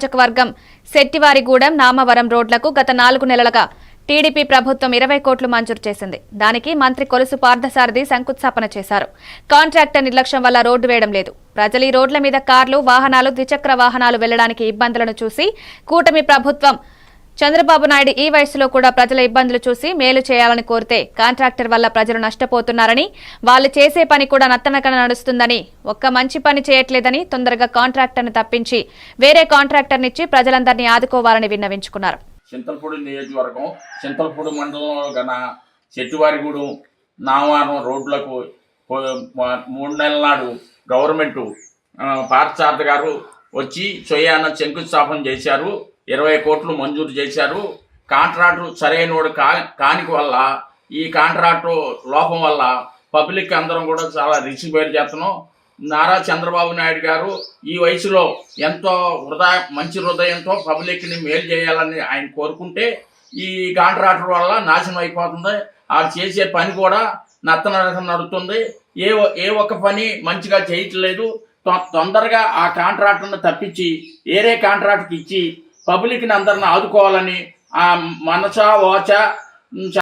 నియోజకవర్గం శెట్టివారిగూడెం నామవరం రోడ్లకు గత నాలుగు నెలలుగా టీడీపీ ప్రభుత్వం ఇరవై కోట్లు మంజూరు చేసింది. దానికి మంత్రి కొలుసు పార్థసారథి శంకుస్థాపన చేశారు. కాంట్రాక్టర్ నిర్లక్ష్యం వల్ల రోడ్డు వేయడం లేదు. ప్రజలు ఈ రోడ్ల మీద కార్లు వాహనాలు ద్విచక్ర వాహనాలు వెళ్ళడానికి ఇబ్బందులను చూసి కూటమి ప్రభుత్వం చంద్రబాబు నాయుడు ఈ వయసులో కూడా ప్రజల ఇబ్బందులు చూసి మేలు చేయాలని కోరితే కాంట్రాక్టర్ వల్ల ప్రజలు నష్టపోతున్నారని వాళ్ళు చేసే పని కూడా నత్తనకన నడుస్తుందని ఒక్క మంచి పని చేయట్లేదని తొందరగా కాంట్రాక్టర్ని తప్పించి వేరే కాంట్రాక్టర్నిచ్చి ప్రజలందరినీ ఆదుకోవాలని విన్నవించుకున్నారు. చింతలపూడి నియోజకవర్గం చింతలపూడి మండలంలో గన చెట్టువారిగూడెం నావారం రోడ్లకు మూడు నెలల నాడు గవర్నమెంటు ఆ, గారు వచ్చి సొయాన శంకుస్థాపన చేశారు. ఇరవై కోట్లు మంజూరు చేశారు. కాంట్రాక్టు సరైనోడు కా కానికి వల్ల ఈ కాంట్రాక్టు లోపం వల్ల పబ్లిక్ అందరం కూడా చాలా రిస్క్ చేస్తున్నాం. నారా చంద్రబాబు నాయుడు గారు ఈ వయసులో ఎంతో హృదయ మంచి హృదయంతో పబ్లిక్ని మేలు చేయాలని ఆయన కోరుకుంటే ఈ కాంట్రాక్టర్ వల్ల నాశనం అయిపోతుంది. వాళ్ళు చేసే పని కూడా నత్తనడక నడుస్తుంది ఏ ఏ ఒక్క పని మంచిగా చేయట్లేదు. తొందరగా ఆ కాంట్రాక్టర్ని తప్పించి వేరే కాంట్రాక్ట్కి ఇచ్చి పబ్లిక్ని అందరిని ఆదుకోవాలని ఆ మనస వాచ